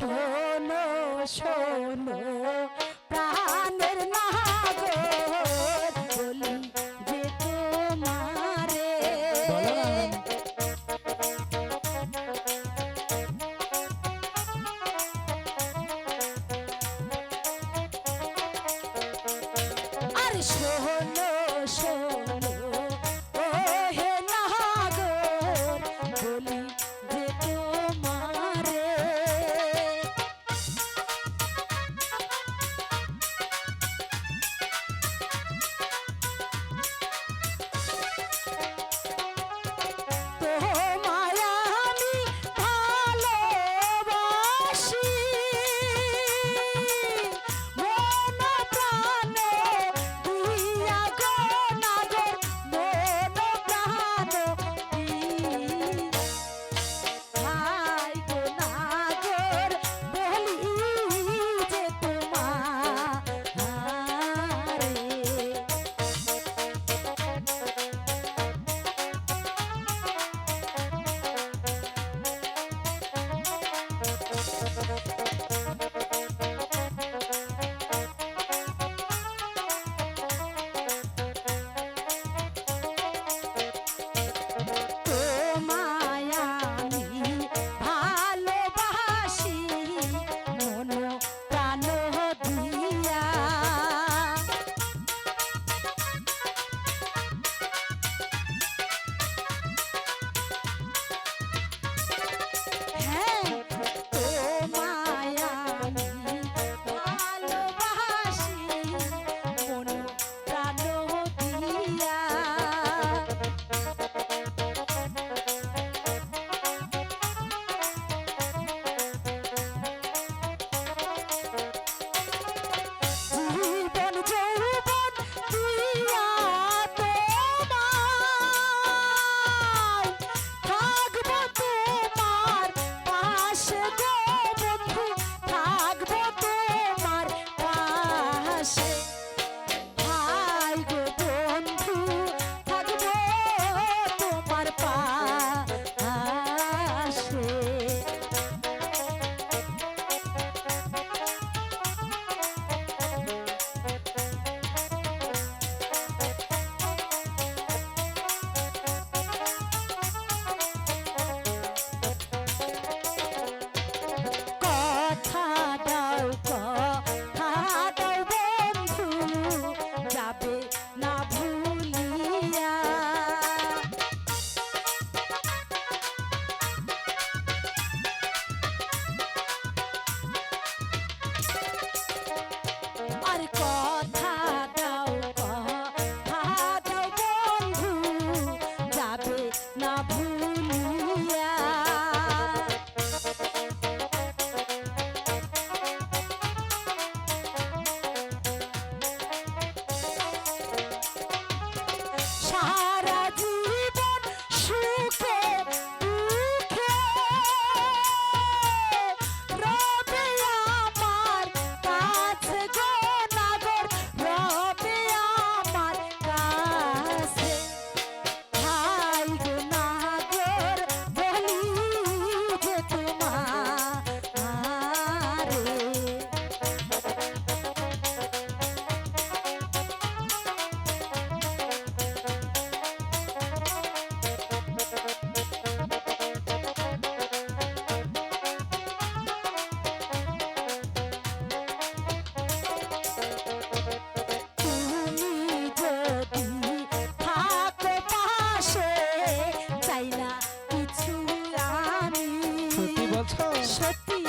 শোনো শোনো প্রাণের নাগর বলি যে তোমারে। আর শোনো শোনো আশা বলছো সত্যি